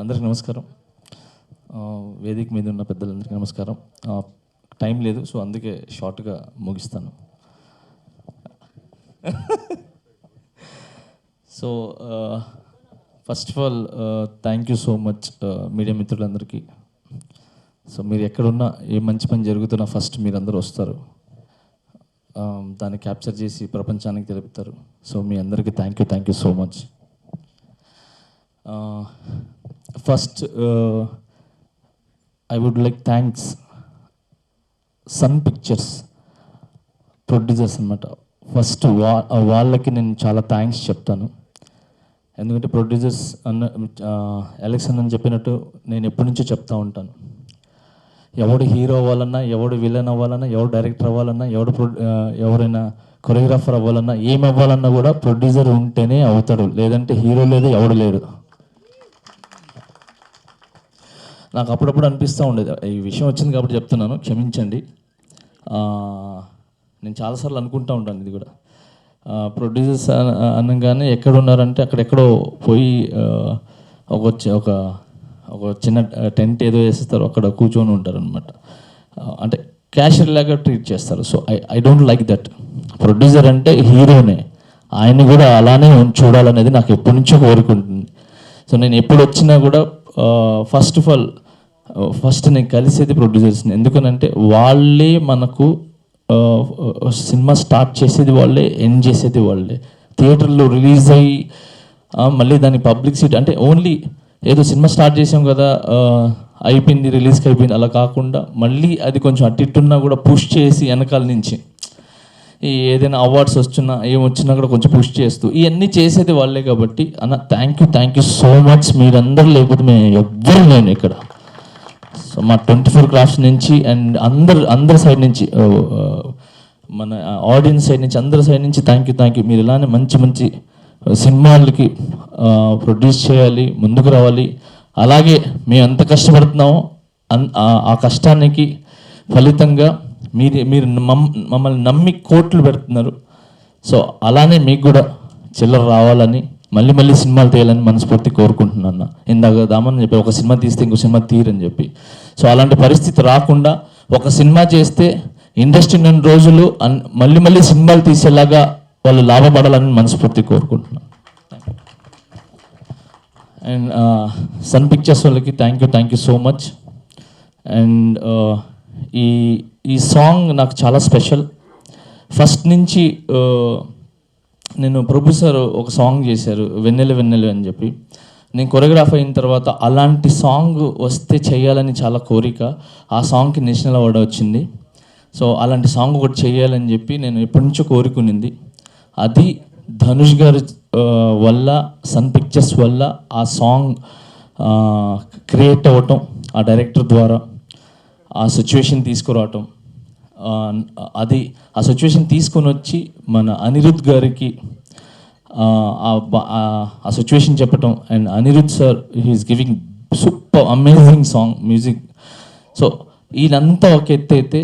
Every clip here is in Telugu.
అందరికీ నమస్కారం. వేదిక మీద ఉన్న పెద్దలందరికీ నమస్కారం. టైం లేదు సో అందుకే షార్ట్గా ముగిస్తాను. So first of all thank you so much media మిత్రులందరికీ. సో మీరు ఎక్కడున్నా ఏ మంచి పని జరుగుతున్నా ఫస్ట్ మీరందరూ వస్తారు. దాన్ని క్యాప్చర్ చేసి ప్రపంచానికి తెలుపుతారు. సో మీ అందరికీ thank you thank you so much first I would like thanks Sun Pictures producers అనమాట ఫస్ట్ వా వాళ్ళకి నేను చాలా థ్యాంక్స్ చెప్తాను. ఎందుకంటే ప్రొడ్యూసర్స్ అన్న ఎలక్షన్ అని చెప్పినట్టు నేను ఎప్పటి నుంచో చెప్తా ఉంటాను. ఎవడు హీరో అవ్వాలన్నా ఎవడు విలన్ అవ్వాలన్నా ఎవడు డైరెక్టర్ అవ్వాలన్నా ఎవడు ప్రొ ఎవరైనా కొరియోగ్రాఫర్ అవ్వాలన్నా ఏం అవ్వాలన్నా కూడా ప్రొడ్యూసర్ ఉంటేనే అవుతాడు. లేదంటే హీరో లేదు ఎవడు లేడు. నాకు అప్పుడప్పుడు అనిపిస్తూ ఉండేది. ఈ విషయం వచ్చింది కాబట్టి చెప్తున్నాను. క్షమించండి. నేను చాలాసార్లు అనుకుంటూ ఉంటాను ఇది కూడా. ప్రొడ్యూసర్స్ అనగానే ఎక్కడ ఉన్నారంటే అక్కడెక్కడో పోయి ఒక ఒక ఒక చిన్న టెంట్ ఏదో వేసేస్తారు. అక్కడ కూర్చొని ఉంటారు అనమాట అంటే క్యాషియర్ లాగా ట్రీట్ చేస్తారు. So I I don't like that. Producer అంటే హీరోనే. ఆయన్ని కూడా అలానే చూడాలనేది నాకు ఎప్పటి నుంచో కోరుకుంటుంది సో నేను ఎప్పుడు వచ్చినా కూడా first of all Uh, first నేను కలిసేది ప్రొడ్యూసర్స్ని ఎందుకనంటే వాళ్ళే మనకు uh, uh, సినిమా స్టార్ట్ చేసేది వాళ్ళే ఎండ్ చేసేది వాళ్ళే. థియేటర్లో రిలీజ్ అయ్యి మళ్ళీ దాని పబ్లిక్ సీట్ అంటే ఓన్లీ ఏదో సినిమా స్టార్ట్ చేసాం కదా అయిపోయింది రిలీజ్కి అయిపోయింది అలా కాకుండా మళ్ళీ అది కొంచెం అటు కూడా పుష్ చేసి వెనకాల నుంచి ఈ ఏదైనా అవార్డ్స్ వచ్చినా ఏం వచ్చినా కూడా కొంచెం పుష్ చేస్తూ ఇవన్నీ చేసేది వాళ్ళే కాబట్టి అన్న thank you thank you so much మీరందరూ లేకపోతే మేము ఎవ్వరు లేను ఇక్కడ. సో మా ట్వంటీ ఫోర్ క్రాఫ్ట్స్ నుంచి అండ్ అందరు అందరి సైడ్ నుంచి మన ఆడియన్స్ సైడ్ నుంచి అందరి సైడ్ నుంచి థ్యాంక్ యూ థ్యాంక్ యూ మీరు ఇలానే మంచి మంచి సినిమాలకి ప్రొడ్యూస్ చేయాలి ముందుకు రావాలి. అలాగే మేము ఎంత కష్టపడుతున్నామో అన్- ఆ- కష్టానికి ఫలితంగా మీరు మీరు మమ్మల్ని నమ్మి కోట్లు పెడుతున్నారు. సో అలానే మీకు కూడా చిల్లర రావాలని మళ్ళీ మళ్ళీ సినిమాలు తీయాలని మనస్ఫూర్తి కోరుకుంటున్నాను అన్న. ఇందాక దామని చెప్పి ఒక సినిమా తీస్తే ఇంకో సినిమా తీరని చెప్పి. సో అలాంటి పరిస్థితి రాకుండా ఒక సినిమా చేస్తే ఇండస్ట్రీ రెండు రోజులు అన్- మళ్ళీ మళ్ళీ సినిమాలు తీసేలాగా వాళ్ళు లాభపడాలని మనస్ఫూర్తి కోరుకుంటున్నాను. అండ్ సన్ పిక్చర్స్ వాళ్ళకి thank you thank you so much and ఈ ఈ సాంగ్ నాకు చాలా స్పెషల్ ఫస్ట్ నుంచి నేను ప్రభు సార్ ఒక సాంగ్ చేశారు వెన్నెల వెన్నెలు అని చెప్పి. నేను కొరియోగ్రాఫ్ అయిన తర్వాత అలాంటి సాంగ్ వస్తే చేయాలని చాలా కోరిక. ఆ సాంగ్కి నేషనల్ అవార్డు వచ్చింది. సో అలాంటి సాంగ్ ఒకటి చేయాలని చెప్పి నేను ఎప్పటి నుంచో కోరుకునింది. అది ధనుష్ గారి వల్ల సన్ పిక్చర్స్ వల్ల ఆ సాంగ్ క్రియేట్ అవ్వటం ఆ డైరెక్టర్ ద్వారా ఆ సిచ్యువేషన్ తీసుకురావటం. అది ఆ సిచ్యువేషన్ తీసుకొని వచ్చి మన అనిరుద్ గారికి ఆ, ఆ సిచ్యువేషన్ చెప్పటం. And Anirudh sir he's giving super amazing song music so వీళ్ళంతా ఒక ఎత్తు అయితే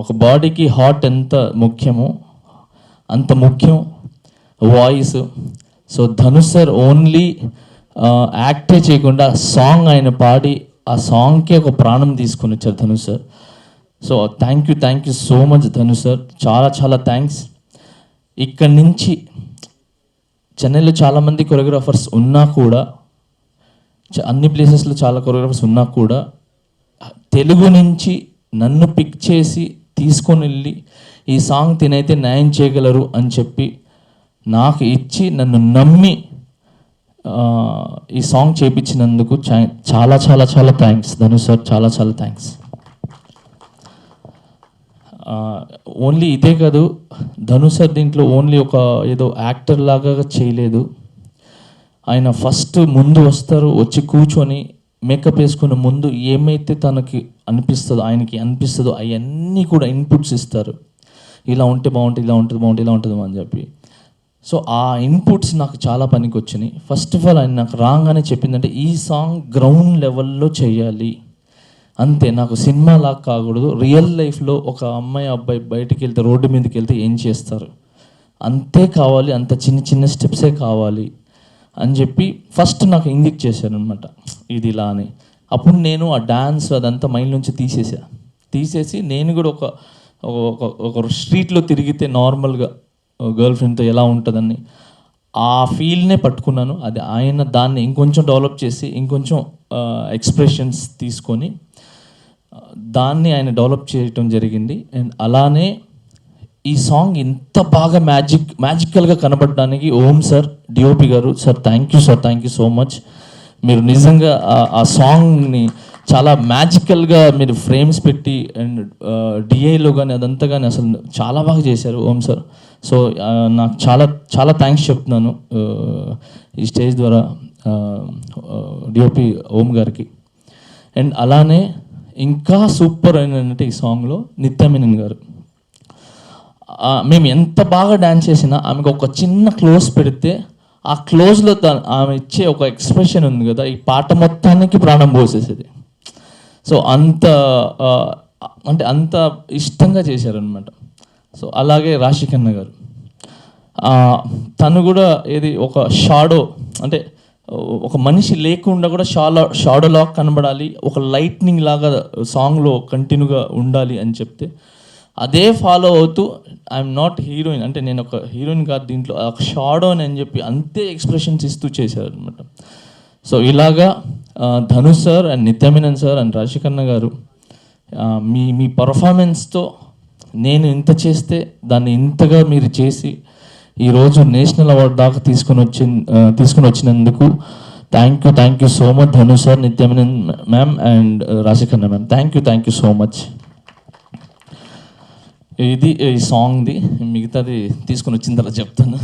ఒక బాడీకి హార్ట్ ఎంత ముఖ్యమో అంత ముఖ్యం voice so Dhanush sir only యాక్టే చేయకుండా సాంగ్ ఆయన పాడి ఆ సాంగ్కే ఒక ప్రాణం తీసుకొని వచ్చారు Dhanush sir so thank you thank you so much Dhanush sir చాలా చాలా థ్యాంక్స్ ఇక్కడి నుంచి చెన్నైలో చాలామంది కొరియోగ్రాఫర్స్ ఉన్నా కూడా చ- అన్ని ప్లేసెస్లో చాలా కొరియోగ్రాఫర్స్ ఉన్నా కూడా తెలుగు నుంచి నన్ను పిక్ చేసి తీసుకొని వెళ్ళి ఈ సాంగ్ తినైతే న్యాయం చేయగలరు అని చెప్పి నాకు ఇచ్చి నన్ను నమ్మి ఈ సాంగ్ చేపించినందుకు చా- చాలా చాలా చాలా థ్యాంక్స్ ధను సార్ చాలా చాలా థ్యాంక్స్ ఓన్లీ ఇదే కాదు ధనుష్ సార్ దీంట్లో ఓన్లీ ఒక ఏదో యాక్టర్ లాగా చేయలేదు. ఆయన ఫస్ట్ ముందు వస్తారు వచ్చి కూర్చొని మేకప్ వేసుకున్న ముందు ఏమైతే తనకి అనిపిస్తుందో ఆయనకి అనిపిస్తుందో అవన్నీ కూడా ఇన్పుట్స్ ఇస్తారు. ఇలా ఉంటే బాగుంటుంది ఇలా ఉంటుంది బాగుంటుంది ఇలా ఉంటుంది అని చెప్పి. సో ఆ ఇన్పుట్స్ నాకు చాలా పనికి వచ్చినాయి ఫస్ట్ ఆఫ్ ఆల్ ఆయన నాకు రాగానే చెప్పిందంటే ఈ సాంగ్ గ్రౌండ్ లెవెల్లో చేయాలి. అంతే నాకు సినిమా లాగా కాకూడదు. రియల్ లైఫ్లో ఒక అమ్మాయి అబ్బాయి బయటికి వెళ్తే రోడ్డు మీదకి వెళ్తే ఏం చేస్తారు? అంతే కావాలి అంత చిన్న చిన్న స్టెప్సే కావాలి అని చెప్పి ఫస్ట్ నాకు ఇంగిట్ చేశాను అనమాట ఇది ఇలా అని. అప్పుడు నేను ఆ డ్యాన్స్ అదంతా మైండ్ నుంచి తీసేసా. తీసేసి నేను కూడా ఒక ఒక ఒక స్ట్రీట్లో తిరిగితే నార్మల్గా గర్ల్ ఫ్రెండ్తో ఎలా ఉంటుందని ఆ ఫీల్నే పట్టుకున్నాను. అది ఆయన దాన్ని ఇంకొంచెం డెవలప్ చేసి ఇంకొంచెం ఎక్స్ప్రెషన్స్ తీసుకొని దాన్ని ఆయన డెవలప్ చేయటం జరిగింది. అండ్ అలానే ఈ సాంగ్ ఇంత బాగా మ్యాజిక్ మ్యాజికల్గా కనబడడానికి Om sir DOP garu sir thank you sir thank you so much మీరు నిజంగా ఆ- సాంగ్ని చాలా మ్యాజికల్గా మీరు ఫ్రేమ్స్ పెట్టి అండ్ డిఐలో కానీ అదంతా కానీ అసలు చాలా బాగా చేశారు ఓం సార్. సో నాకు చాలా చాలా థ్యాంక్స్ చెప్తున్నాను ఈ స్టేజ్ ద్వారా డిఓపి ఓం గారికి. అండ్ అలానే ఇంకా సూపర్ అయినంటే ఈ సాంగ్లో నిత్యమేనన్ గారు. మేము ఎంత బాగా డ్యాన్స్ చేసినా ఆమెకు ఒక చిన్న క్లోజ్ పెడితే ఆ క్లోజ్లో ఆమె ఇచ్చే ఒక ఎక్స్ప్రెషన్ ఉంది కదా ఈ పాట మొత్తానికి ప్రాణం పోసేసేది. సో అంత అంటే అంత ఇష్టంగా చేశారనమాట సో అలాగే రాశికన్న గారు. తను కూడా ఏది ఒక షాడో అంటే ఒక మనిషి లేకుండా కూడా షాలో షాడో లాక్ కనబడాలి ఒక లైట్నింగ్ లాగా సాంగ్లో కంటిన్యూగా ఉండాలి అని చెప్తే అదే ఫాలో అవుతూ ఐఎమ్ నాట్ హీరోయిన్ అంటే నేను ఒక హీరోయిన్ కాదు దీంట్లో ఒక షాడో అని చెప్పి అంతే ఎక్స్ప్రెషన్స్ ఇస్తూ చేశారు అనమాట సో ఇలాగా Dhanush sir and Nithya Menen sir and Rajakanna garu మీ మీ పర్ఫార్మెన్స్తో నేను ఇంత చేస్తే దాన్ని ఇంతగా మీరు చేసి ఈరోజు నేషనల్ అవార్డు దాకా తీసుకొని వచ్చి తీసుకొని వచ్చినందుకు thank you thank you so much Dhanu sir Nithya Menen ma'am and Rajakanna ma'am thank you thank you so much ఇది ఈ సాంగ్ది మిగతాది తీసుకొని వచ్చిన తర్వాత చెప్తాను.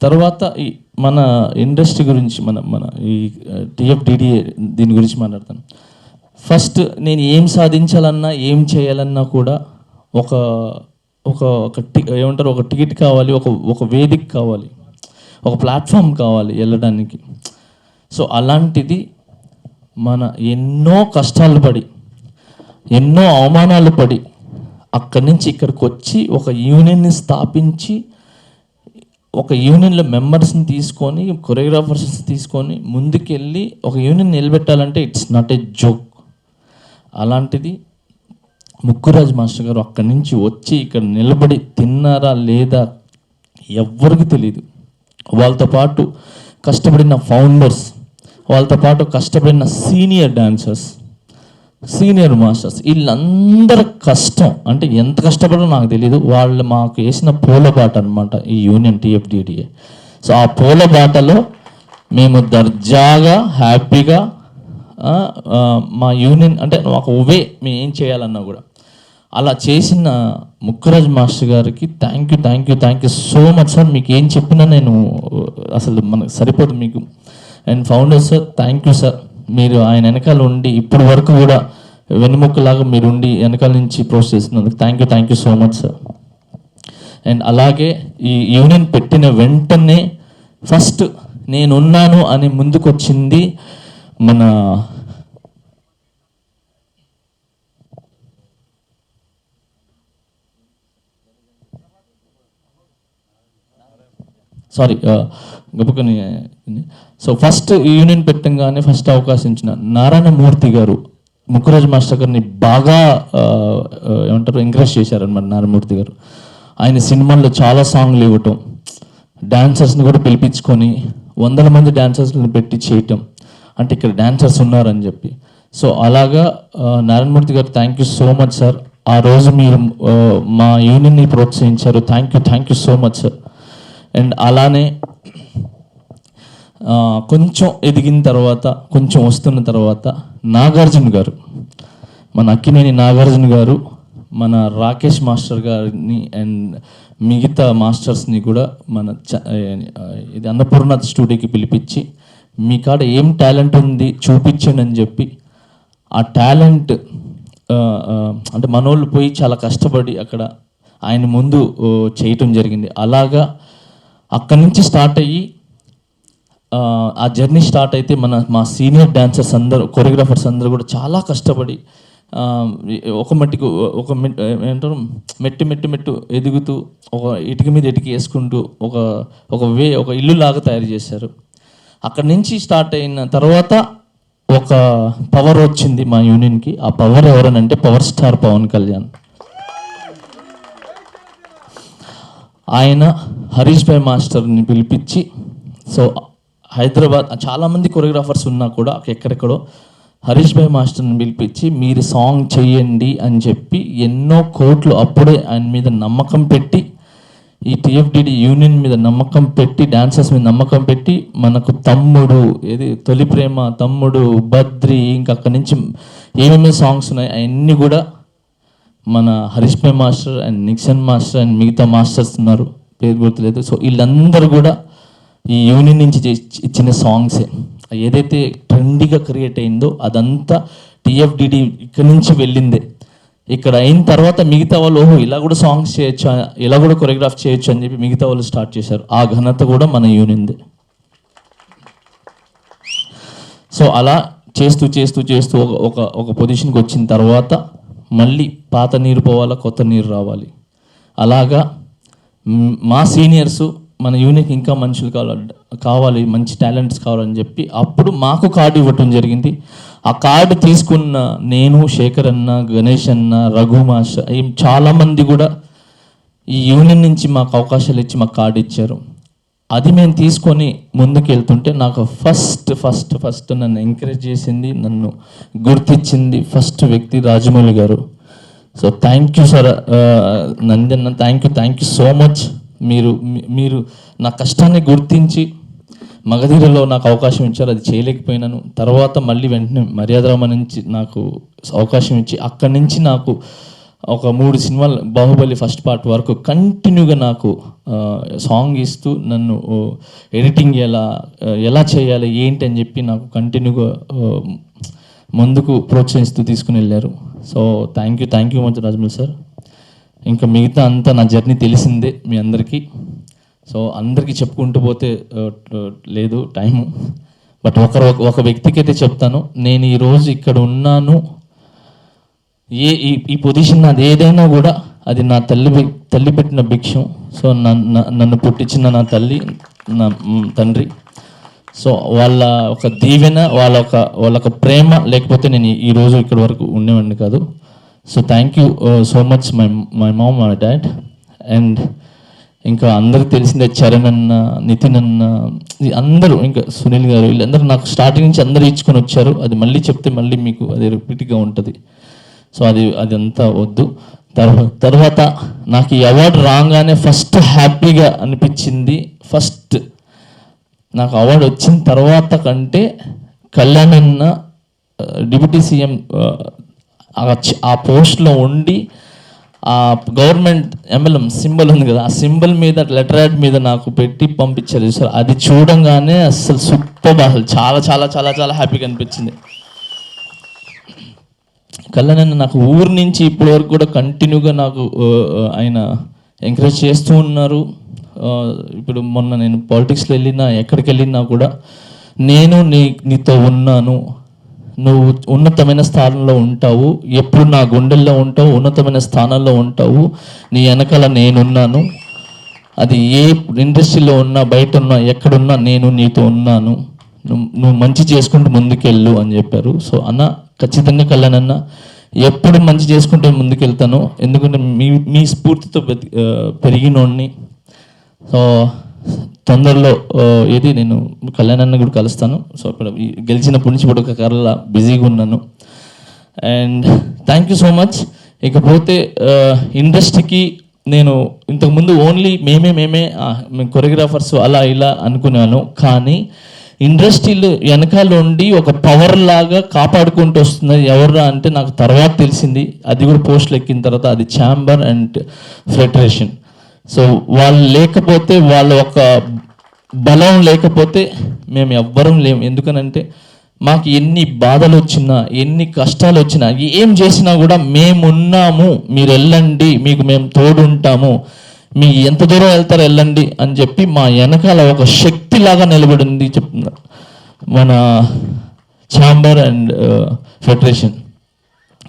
తర్వాత ఈ మన ఇండస్ట్రీ గురించి మన మన ఈ టీఎఫ్డిడిఏ దీని గురించి మాట్లాడతాను. ఫస్ట్ నేను ఏం సాధించాలన్నా ఏం చేయాలన్నా కూడా ఒక ఒక ఒక ఏమంటారు? ఒక టికెట్ కావాలి ఒక ఒక వేదిక కావాలి ఒక ప్లాట్ఫామ్ కావాలి వెళ్ళడానికి. సో అలాంటిది మన ఎన్నో కష్టాలు పడి ఎన్నో అవమానాలు పడి అక్కడి నుంచి ఇక్కడికి వచ్చి ఒక యూనియన్ని స్థాపించి ఒక యూనియన్లో మెంబర్స్ని తీసుకొని కొరియోగ్రాఫర్స్ని తీసుకొని ముందుకెళ్ళి ఒక యూనియన్ నిలబెట్టాలంటే ఇట్స్ నాట్ ఏ జోక్. అలాంటిది ముక్కురాజ్ మాస్టర్ గారు అక్కడి నుంచి వచ్చి ఇక్కడ నిలబడి తిన్నారా లేదా ఎవ్వరికి తెలియదు వాళ్ళతో పాటు కష్టపడిన ఫౌండర్స్ వాళ్ళతో పాటు కష్టపడిన సీనియర్ డాన్సర్స్ సీనియర్ మాస్టర్స్ వీళ్ళందరి కష్టం అంటే ఎంత కష్టపడో నాకు తెలియదు వాళ్ళు మాకు వేసిన పూలబాట అనమాట ఈ యూనియన్ టీఎఫ్డిడిఏ. సో ఆ పూలబాటలో మేము దర్జాగా హ్యాపీగా మా యూనియన్ అంటే ఒక ఉవే మేము ఏం చేయాలన్నా కూడా. అలా చేసిన ముక్కరాజ్ మాస్టర్ గారికి thank you thank you thank you so much sir. మీకు ఏం చెప్పినా నేను అసలు మనకు సరిపోదు మీకు. And founder sir thank you sir. మీరు ఆయన వెనకాల ఉండి ఇప్పటి వరకు కూడా వెన్నుముక్కలాగా మీరు ఉండి వెనకాల నుంచి ప్రోస్ చేసినందుకు thank you thank you so much sir. And అలాగే ఈ యూనియన్ పెట్టిన వెంటనే ఫస్ట్ నేనున్నాను అని ముందుకొచ్చింది మన సారీ గబుకని సో ఫస్ట్ యూనియన్ పెట్టంగానే ఫస్ట్ అవకాశం ఇచ్చిన నారాయణమూర్తి గారు ముఖరాజు మాస్టర్ గారిని బాగా ఏమంటారు ఎంకరేజ్ చేశారనమాట నారాయణమూర్తి గారు. ఆయన సినిమాల్లో చాలా సాంగ్లు ఇవ్వటం డాన్సర్స్ని కూడా పిలిపించుకొని వందల మంది డాన్సర్స్ని పెట్టి చేయటం. అంటే ఇక్కడ డాన్సర్స్ ఉన్నారని చెప్పి. సో అలాగా Narayanamurthy garu thank you so much sir ఆ రోజు మీరు మా యూనియన్ని ప్రోత్సహించారు. Thank you thank you so much sir and అలానే కొంచెం ఎదిగిన తర్వాత కొంచెం వస్తున్న తర్వాత నాగార్జున గారు మన అక్కినేని నాగార్జున గారు మన రాకేష్ మాస్టర్ గారిని అండ్ మిగతా మాస్టర్స్ని కూడా మన చ- ఇది అన్నపూర్ణ స్టూడియోకి పిలిపించి మీ కాడ ఏం టాలెంట్ ఉంది చూపించండి అని చెప్పి ఆ టాలెంట్ అంటే మనోళ్ళు పోయి చాలా కష్టపడి అక్కడ ఆయన ముందు చేయటం జరిగింది. అలాగా అక్కడి నుంచి స్టార్ట్ అయ్యి ఆ, జర్నీ స్టార్ట్ అయితే మన మా సీనియర్ డాన్సర్స్ అందరూ కొరియోగ్రాఫర్స్ అందరూ కూడా చాలా కష్టపడి ఒక మట్టికి ఒక మెట్- మెట్టు మెట్టు మెట్టు ఎదుగుతూ ఒక ఇటుక మీద ఇటుక వేసుకుంటూ ఒక ఒక వే ఒక ఇల్లు లాగా తయారు చేశారు. అక్కడి నుంచి స్టార్ట్ అయిన తర్వాత ఒక పవర్ వచ్చింది మా యూనియన్కి. ఆ పవర్ ఎవరనంటే పవర్ స్టార్ పవన్ కళ్యాణ్. ఆయన హరీష్ భాయ్ మాస్టర్ని పిలిపించి సో హైదరాబాద్ చాలామంది కొరియోగ్రాఫర్స్ ఉన్నా కూడా ఎక్కడెక్కడో హరీష్ భాయ్ మాస్టర్ని పిలిపించి మీరు సాంగ్ చేయండి అని చెప్పి ఎన్నో కోట్లు అప్పుడే ఆయన మీద నమ్మకం పెట్టి ఈ టిఎఫ్డిడి యూనియన్ మీద నమ్మకం పెట్టి డాన్సర్స్ మీద నమ్మకం పెట్టి మనకు తమ్ముడు ఏది తొలి ప్రేమ తమ్ముడు బద్రి ఇంకా అక్కడి నుంచి ఏమేమి సాంగ్స్ ఉన్నాయి అవన్నీ కూడా మన Harish master and Nixon master and మిగతా మాస్టర్స్ ఉన్నారు పేరు గుర్తులేదు. సో వీళ్ళందరూ కూడా ఈ యూనియన్ నుంచి ఇచ్చిన సాంగ్సే. ఏదైతే ట్రెండీగా క్రియేట్ అయిందో అదంతా టీఎఫ్డిడి ఇక్కడి నుంచి వెళ్ళిందే. ఇక్కడ అయిన తర్వాత మిగతా వాళ్ళు ఓహో ఇలా కూడా సాంగ్స్ చేయొచ్చు ఇలా కూడా కొరియోగ్రాఫ్ చేయొచ్చు అని చెప్పి మిగతా వాళ్ళు స్టార్ట్ చేశారు. ఆ ఘనత కూడా మన యూనియన్దే. సో అలా చేస్తూ చేస్తూ చేస్తూ ఒక ఒక పొజిషన్కి వచ్చిన తర్వాత మళ్ళీ పాత నీరు పోవాలా కొత్త నీరు రావాలి. అలాగా మా సీనియర్స్ మన యూనిట్ ఇంకా మనుషులు కావాలి కావాలి మంచి టాలెంట్స్ కావాలని చెప్పి అప్పుడు మాకు కార్డు ఇవ్వటం జరిగింది. ఆ కార్డు తీసుకున్న నేను శేఖర్ అన్న గణేష్ అన్న రఘు మాష చాలామంది కూడా ఈ యూనియన్ నుంచి మాకు అవకాశాలు ఇచ్చి మాకు కార్డు ఇచ్చారు. అది మేము తీసుకొని ముందుకు వెళ్తుంటే నాకు ఫస్ట్ ఫస్ట్ ఫస్ట్ నన్ను ఎంకరేజ్ చేసింది నన్ను గుర్తించింది ఫస్ట్ వ్యక్తి Rajamouli garu. So thank you sir Nandanna thank you thank you so much మీరు మీరు నా కష్టాన్ని గుర్తించి మగధీరలో నాకు అవకాశం ఇచ్చారు అది చేయలేకపోయినాను. తర్వాత మళ్ళీ వెంటనే మర్యాదరామ నుంచి నాకు అవకాశం ఇచ్చి అక్కడి నుంచి నాకు ఒక మూడు సినిమాలు బాహుబలి ఫస్ట్ పార్ట్ వరకు కంటిన్యూగా నాకు సాంగ్ ఇస్తూ నన్ను ఎడిటింగ్ ఎలా ఎలా చేయాలి ఏంటి అని చెప్పి నాకు కంటిన్యూగా ముందుకు ప్రోత్సహిస్తూ తీసుకుని వెళ్ళారు. So thank you thank you much Rajamouli sir. ఇంకా మిగతా అంతా నా జర్నీ తెలిసిందే మీ అందరికీ. సో అందరికీ చెప్పుకుంటూ పోతే లేదు టైము. బట్ ఒకరు ఒక వ్యక్తికి అయితే చెప్తాను నేను ఈరోజు ఇక్కడ ఉన్నాను ఏ ఈ ఈ పొజిషన్ నాది ఏదైనా కూడా అది నా తల్లి తల్లి పెట్టిన భిక్షం. సో నన్ను నన్ను పుట్టించిన నా తల్లి నా తండ్రి. సో వాళ్ళ ఒక దీవెన వాళ్ళ ఒక వాళ్ళ ఒక ప్రేమ లేకపోతే నేను ఈ- ఇక్కడి రోజు వరకు ఉండేవాడిని కాదు. So thank you so much my my mom my dad and ఇంకా అందరికి తెలిసిందే చరణ్ అన్న నితిన్ అన్న అందరూ ఇంకా సునీల్ గారు వీళ్ళందరూ నాకు స్టార్టింగ్ నుంచి అందరూ ఇచ్చుకొని వచ్చారు. అది మళ్ళీ చెప్తే మళ్ళీ మీకు అది రిపీట్గా ఉంటుంది. సో అది అదంతా వద్దు. తర్వాత నాకు ఈ అవార్డు రాగానే ఫస్ట్ హ్యాపీగా అనిపించింది. ఫస్ట్ నాకు అవార్డు వచ్చిన తర్వాత కంటే కళ్యాణ్ అన్న డిప్యూటీ సీఎం ఆ పోస్ట్లో ఉండి ఆ గవర్నమెంట్ ఎంఎల్ఎం సింబల్ ఉంది కదా ఆ సింబల్ మీద లెటర్ యాడ్ మీద నాకు పెట్టి పంపించారు. సార్ అది చూడంగానే అసలు సూపర్ అసలు చాలా చాలా చాలా చాలా హ్యాపీగా అనిపించింది. కళ్యాణ్ నాకు ఊరు నుంచి ఇప్పటి వరకు కూడా కంటిన్యూగా నాకు ఆయన ఎంకరేజ్ చేస్తూ ఉన్నారు. ఇప్పుడు మొన్న నేను పాలిటిక్స్లో వెళ్ళినా ఎక్కడికి వెళ్ళినా కూడా నేను నీ నీతో ఉన్నాను. నువ్వు ఉన్నతమైన స్థానంలో ఉంటావు. ఎప్పుడు నా గుండెల్లో ఉంటావు ఉన్నతమైన స్థానంలో ఉంటావు. నీ వెనకాల నేనున్నాను. అది ఏ ఇండస్ట్రీలో ఉన్నా బయట ఉన్నా ఎక్కడున్నా నేను నీతో ఉన్నాను. నువ్వు నువ్వు మంచి చేసుకుంటూ ముందుకెళ్ళు అని చెప్పారు. సో అన్న ఖచ్చితంగా కళ్యాణన్న ఎప్పుడు మంచి చేసుకుంటే ముందుకెళ్తాను. ఎందుకంటే మీ మీ స్ఫూర్తితో పెరిగినోడిని. సో తొందరలో ఏది నేను కళ్యాణ్ కూడా కలుస్తాను. సో అక్కడ గెలిచినప్పటి నుంచి ఇప్పుడు ఒక కర్రలా బిజీగా ఉన్నాను. And thank you so much. ఇకపోతే ఇండస్ట్రీకి నేను ఇంతకుముందు ఓన్లీ మేమే మేమే మేము కొరియోగ్రాఫర్స్ అలా ఇలా అనుకున్నాను. కానీ ఇండస్ట్రీలు వెనకాల ఉండి ఒక పవర్ లాగా కాపాడుకుంటూ వస్తుంది ఎవర్రా అంటే నాకు తర్వాత తెలిసింది. అది కూడా పోస్టులు ఎక్కిన తర్వాత అది ఛాంబర్ అండ్ ఫెడరేషన్. సో వాళ్ళు లేకపోతే వాళ్ళ ఒక బలం లేకపోతే మేము ఎవ్వరం లేము. ఎందుకనంటే మాకు ఎన్ని బాధలు వచ్చినా ఎన్ని కష్టాలు వచ్చినా ఏం చేసినా కూడా మేమున్నాము మీరు వెళ్ళండి మీకు మేము తోడుంటాము. మీ ఎంత దూరం వెళ్తారో వెళ్ళండి అని చెప్పి మా వెనకాల ఒక శక్తిలాగా నిలబడింది చెప్తున్నారు మన chamber and federation.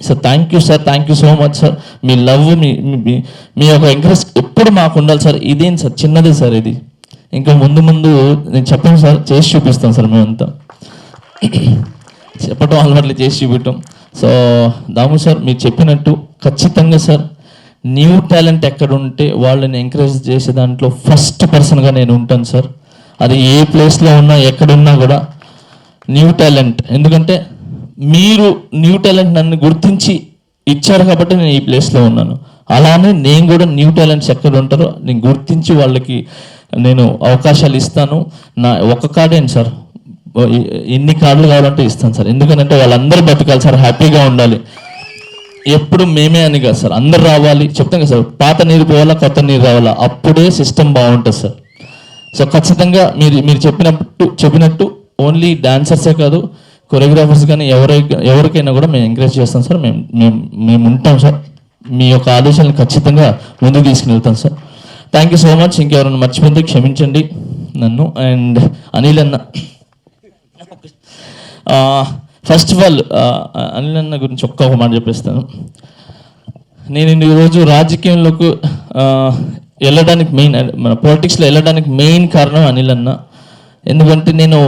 Sir thank you sir thank you so much sir. Me love మీ మీ- యొక్క ఎంకరేజ్ ఎప్పుడు మాకు ఉండాలి సార్. ఇదేం సార్? చిన్నదే సార్ ఇది. ఇంకా ముందు ముందు నేను చెప్పాను సార్ చేసి చూపిస్తాం సార్ మేమంతా. చెప్పటం అలవాట్లు చేసి చూపించటం సో దాము సార్ మీరు చెప్పినట్టు ఖచ్చితంగా సార్ న్యూ టాలెంట్ ఎక్కడ ఉంటే వాళ్ళని ఎంకరేజ్ చేసే దాంట్లో ఫస్ట్ పర్సన్గా నేను ఉంటాను సార్ అది ఏ ప్లేస్లో ఉన్నా ఎక్కడున్నా కూడా న్యూ టాలెంట్ ఎందుకంటే మీరు న్యూ టాలెంట్ నన్ను గుర్తించి ఇచ్చారు కాబట్టి నేను ఈ ప్లేస్లో ఉన్నాను. అలానే నేను కూడా న్యూ టాలెంట్స్ ఎక్కడ ఉంటారో నేను గుర్తించి వాళ్ళకి నేను అవకాశాలు ఇస్తాను. నా ఒక కార్డేంటి సార్ ఎన్ని కార్డులు కావాలంటే ఇస్తాను సార్ ఎందుకంటే వాళ్ళందరూ బతకాలి సార్ హ్యాపీగా ఉండాలి. ఎప్పుడు మేమే అని కాదు సార్. అందరు రావాలి. చెప్తాం కదా సార్ పాత నీరు పోవాలా కొత్త నీరు రావాలా? అప్పుడే సిస్టమ్ బాగుంటుంది సార్. సో ఖచ్చితంగా మీరు మీరు చెప్పినట్టు చెప్పినట్టు ఓన్లీ డాన్సర్సే కాదు కొరియోగ్రాఫర్స్ కానీ ఎవరై ఎవరికైనా కూడా మేము ఎంకరేజ్ చేస్తాం సార్. మేము మేము మేము ఉంటాం సార్. మీ యొక్క ఆలోచనలు ఖచ్చితంగా ముందుకు తీసుకుని వెళ్తాం sir. Thank you so much ఇంకెవరైనా మర్చిపోతే క్షమించండి నన్ను. అండ్ అనిల్ అన్న. ఫస్ట్ ఆఫ్ ఆల్ అనిల్ అన్న గురించి ఒక్క ఒక మాట చెప్పేస్తాను. నేను ఈరోజు రాజకీయంలోకి వెళ్ళడానికి మెయిన్ మన పాలిటిక్స్లో వెళ్ళడానికి మెయిన్ కారణం అనిల్ అన్న. ఎందుకంటే నేను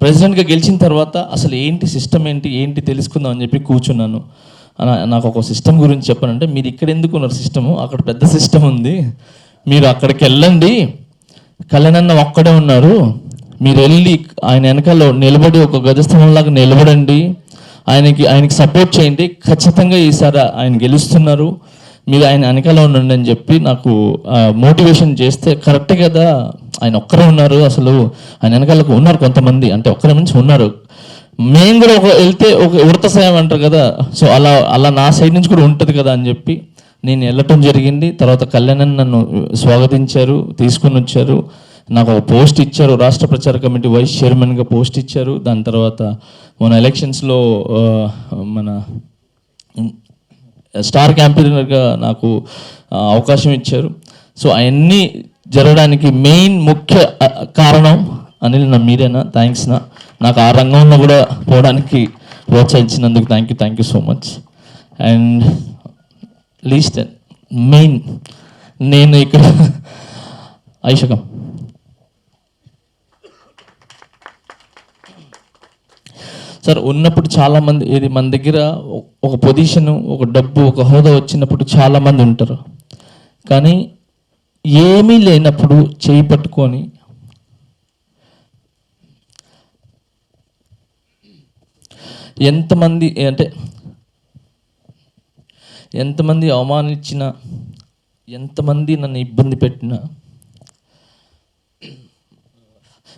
ప్రెసిడెంట్గా గెలిచిన తర్వాత అసలు ఏంటి సిస్టమ్ ఏంటి ఏంటి తెలుసుకుందాం అని చెప్పి కూర్చున్నాను. నాకు ఒక సిస్టమ్ గురించి చెప్పానంటే మీరు ఇక్కడ ఎందుకు ఉన్నారు సిస్టము అక్కడ పెద్ద సిస్టమ్ ఉంది. మీరు అక్కడికి వెళ్ళండి. కళ్యాణన్న ఒక్కడే ఉన్నారు. మీరు వెళ్ళి ఆయన వెనకాల నిలబడి ఒక గజస్తంభంలాగా నిలబడండి. ఆయనకి ఆయనకి సపోర్ట్ చేయండి. ఖచ్చితంగా ఈసారి ఆయన గెలుస్తున్నారు. మీరు ఆయన వెనకాల ఉండండి అని చెప్పి నాకు మోటివేషన్ చేస్తే కరెక్ట్ కదా. ఆయన ఒక్కరే ఉన్నారు అసలు. ఆయన వెనకాల ఉన్నారు కొంతమంది. అంటే ఒక్కరి నుంచి ఉన్నారు. మేము కూడా ఒక వెళ్తే ఒక ఉడత సాయం అంటారు కదా. సో అలా అలా నా సైడ్ నుంచి కూడా ఉంటుంది కదా అని చెప్పి నేను వెళ్ళటం జరిగింది. తర్వాత కళ్యాణ్ నన్ను స్వాగతించారు తీసుకుని వచ్చారు. నాకు ఒక పోస్ట్ ఇచ్చారు రాష్ట్ర ప్రచార కమిటీ వైస్ చైర్మన్గా పోస్ట్ ఇచ్చారు. దాని తర్వాత మన ఎలక్షన్స్లో మన స్టార్ క్యాంపెయినర్గా నాకు అవకాశం ఇచ్చారు. సో అవన్నీ జరగడానికి మెయిన్ ముఖ్య కారణం అనిల్ నా మీరేనా థ్యాంక్స్ నా. నాకు ఆ రంగంలో కూడా పోవడానికి ప్రోత్సహించినందుకు thank you thank you so much and least main నేను ఇక్కడ ఐషకం. సార్ ఉన్నప్పుడు చాలా మంది ఇది మన దగ్గర ఒక పొజిషన్ ఒక డబ్బు ఒక హోదా వచ్చినప్పుడు చాలా మంది ఉంటారు. కానీ ఏమీ లేనప్పుడు చేయి పట్టుకొని ఎంతమంది అంటే ఎంతమంది అవమానించినా ఎంతమంది నన్ను ఇబ్బంది పెట్టినా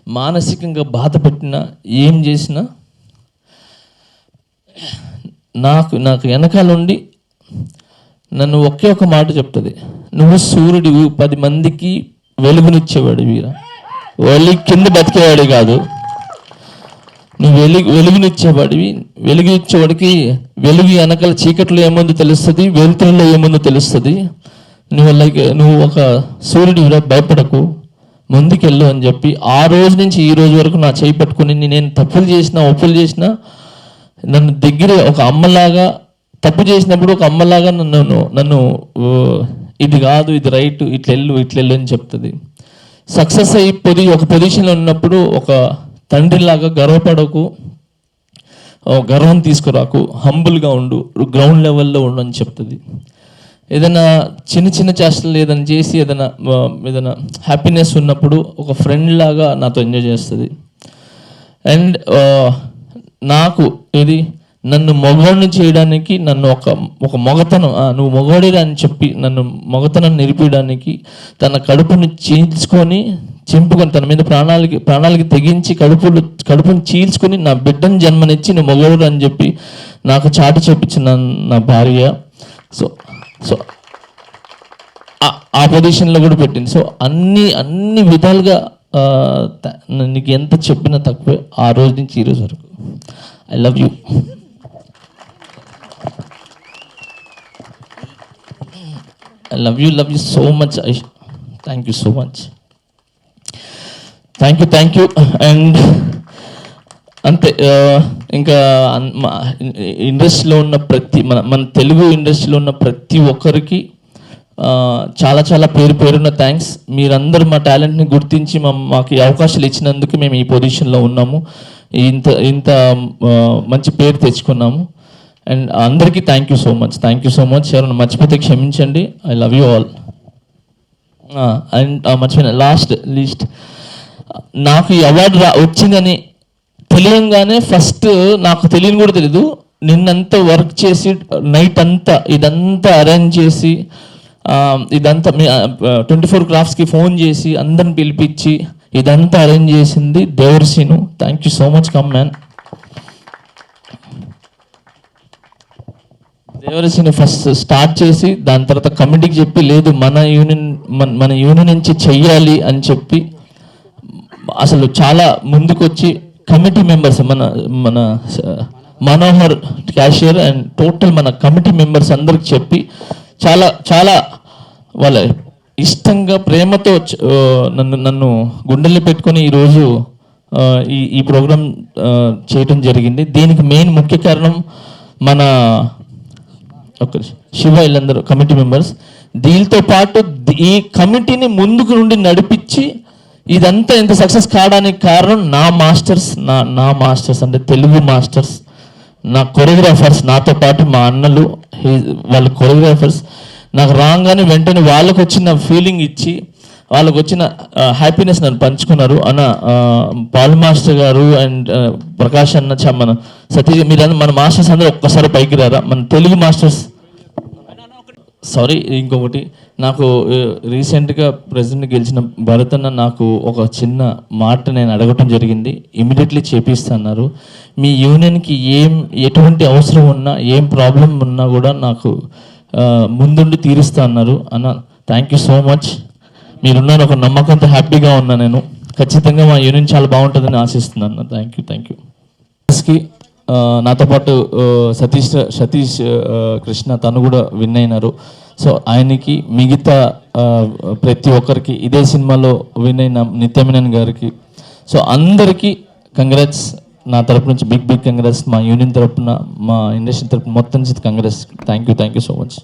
మానసికంగా బాధ పెట్టినా ఏం చేసినా నాకు నాకు వెనకాల ఉండి నన్ను ఒకే ఒక మాట చెప్తుంది. నువ్వు సూర్యుడివి పది మందికి వెలుగునిచ్చేవాడు వీర. వెళ్ళి కింద బతికేవాడు కాదు. నువ్వు వెలుగు వెలుగునిచ్చేవాడివి. వెలుగునిచ్చేవాడికి వెలుగు వెనకాల చీకట్లో ఏముందో తెలుస్తుంది వెలుతురులో ఏముందో తెలుస్తుంది. నువ్వు లైక్ నువ్వు ఒక సూర్యుడివిరా భయపడకు. ముందుకెళ్ళు అని చెప్పి ఆ రోజు నుంచి ఈ రోజు వరకు నా చేయి పట్టుకుని నేను తప్పులు చేసినా ఒప్పులు చేసినా నన్ను దగ్గర ఒక అమ్మలాగా తప్పు చేసినప్పుడు ఒక అమ్మలాగా నన్ను నన్ను ఇది కాదు ఇది రైట్ ఇట్లెళ్ళు ఇట్లెళ్ళు అని చెప్తుంది. సక్సెస్ అయ్యి పొది ఒక పొజిషన్లో ఉన్నప్పుడు ఒక తండ్రిలాగా గర్వపడకు గర్వం తీసుకురాకు హంబుల్గా ఉండు గ్రౌండ్ లెవెల్లో ఉండు అని చెప్తుంది. ఏదైనా చిన్న చిన్న చేష్టలు ఏదైనా చేసి ఏదైనా ఏదైనా హ్యాపీనెస్ ఉన్నప్పుడు ఒక ఫ్రెండ్ లాగా నాతో ఎంజాయ్ చేస్తుంది. అండ్ నాకు ఇది నన్ను మగవాడిని చేయడానికి నన్ను ఒక ఒక మొగతనం నువ్వు మగవాడిరా అని చెప్పి నన్ను మొగతనం నిలిపేయడానికి తన కడుపుని చీల్చుకొని చింపుకొని తన మీద ప్రాణాలకి ప్రాణాలకి తెగించి కడుపులు కడుపుని చీల్చుకొని నా బిడ్డను జన్మనిచ్చి నువ్వు మగవాడు అని చెప్పి నాకు చాటి చెప్పించిన నా భార్య. సో సో ఆ- ఆ పొజిషన్లో కూడా పెట్టింది. సో అన్ని అన్ని విధాలుగా నీకు ఎంత చెప్పినా తక్కువే ఆ రోజు నుంచి ఈ రోజు వరకు. I love you I love you love you so much I thank you so much thank you thank you and అంతే ఇంకా మా ఇండస్ట్రీలో ఉన్న ప్రతి మన మన తెలుగు ఇండస్ట్రీలో ఉన్న ప్రతి ఒక్కరికి చాలా చాలా పేరు పేరున్న థ్యాంక్స్ మీరందరూ మా టాలెంట్ని గుర్తించి మా మాకు అవకాశాలు ఇచ్చినందుకు మేము ఈ పొజిషన్లో ఉన్నాము. ఇంత ఇంత మంచి పేరు తెచ్చుకున్నాము. అండ్ అందరికీ thank you so much thank you so much ఎవరైనా మర్చిపోతే క్షమించండి. I love you all and మర్చిపోయిన లాస్ట్ లీస్ట్ నాకు ఈ అవార్డు రా వచ్చిందని తెలియంగానే ఫస్ట్ నాకు తెలియని కూడా తెలీదు. నిన్నంతా వర్క్ చేసి నైట్ అంతా ఇదంతా అరేంజ్ చేసి ఇదంతా ట్వంటీ ఫోర్ క్రాఫ్ట్స్కి ఫోన్ చేసి అందరిని పిలిపించి ఇదంతా అరేంజ్ చేసింది దేవరసీను thank you so much come man దేవరసిని first start చేసి దాని తర్వాత కమిటీకి చెప్పి లేదు మన యూనియన్ మన మన యూనియన్ నుంచి చెయ్యాలి అని చెప్పి అసలు చాలా ముందుకొచ్చి కమిటీ మెంబర్స్ మన మన మనోహర్ క్యాషియర్ అండ్ టోటల్ మన కమిటీ మెంబర్స్ అందరికి చెప్పి చాలా చాలా వాళ్ళ ఇష్టంగా ప్రేమతో నన్ను నన్ను గుండెల్లో పెట్టుకొని ఈరోజు ఈ ఈ ప్రోగ్రాం చేయటం జరిగింది. దీనికి మెయిన్ ముఖ్య కారణం మన ఒక శివ వీళ్ళందరూ కమిటీ మెంబర్స్. దీనితో పాటు ఈ కమిటీని ముందుకు నుండి నడిపించి ఇదంతా ఇంత సక్సెస్ కావడానికి కారణం నా మాస్టర్స్ నా నా మాస్టర్స్ అంటే తెలుగు మాస్టర్స్ నా కొరియోగ్రాఫర్స్ నాతో పాటు మా అన్నలు వాళ్ళ కొరియోగ్రాఫర్స్ నాకు రాగానే వెంటనే వాళ్ళకు వచ్చిన ఫీలింగ్ ఇచ్చి వాళ్ళకు వచ్చిన హ్యాపీనెస్ నన్ను పంచుకున్నారు. అన్న పాల్ మాస్టర్ గారు అండ్ ప్రకాష్ అన్న చ- మన సతీష్ మీరందరూ మన మాస్టర్స్ అందరూ ఒక్కసారి పైకి రారా? మన తెలుగు మాస్టర్స్. సారీ ఇంకొకటి నాకు రీసెంట్గా ప్రెసిడెంట్ గెలిచిన భరత్ అన్న నాకు ఒక చిన్న మాట నేను అడగటం జరిగింది. ఇమీడియట్లీ చేపిస్తున్నారు. మీ యూనియన్కి ఏం ఎటువంటి అవసరం ఉన్నా ఏం ప్రాబ్లం ఉన్నా కూడా నాకు ముందుండి తీరుస్తా అన్నారు. అన్న థ్యాంక్ యూ సో మచ్ మీరున్నారు ఒక నమ్మకంతో హ్యాపీగా ఉన్నా నేను. ఖచ్చితంగా మా యూనియన్ చాలా బాగుంటుందని ఆశిస్తున్నాను థ్యాంక్ యూ థ్యాంక్ యూ కి నాతో పాటు సతీష్ సతీష్ కృష్ణ తను కూడా విన్ అయినారు. సో ఆయనకి మిగతా ప్రతి ఒక్కరికి ఇదే సినిమాలో విన్ అయిన నిత్యమేనన్ గారికి. సో అందరికీ కంగ్రాట్స్ నా తరపు నుంచి బిగ్ బిగ్ కంగ్రెస్ మా యూనియన్ తరపున మా ఇండస్ట్రీ తరపున మొత్తం నుంచి congrats thank you thank you so much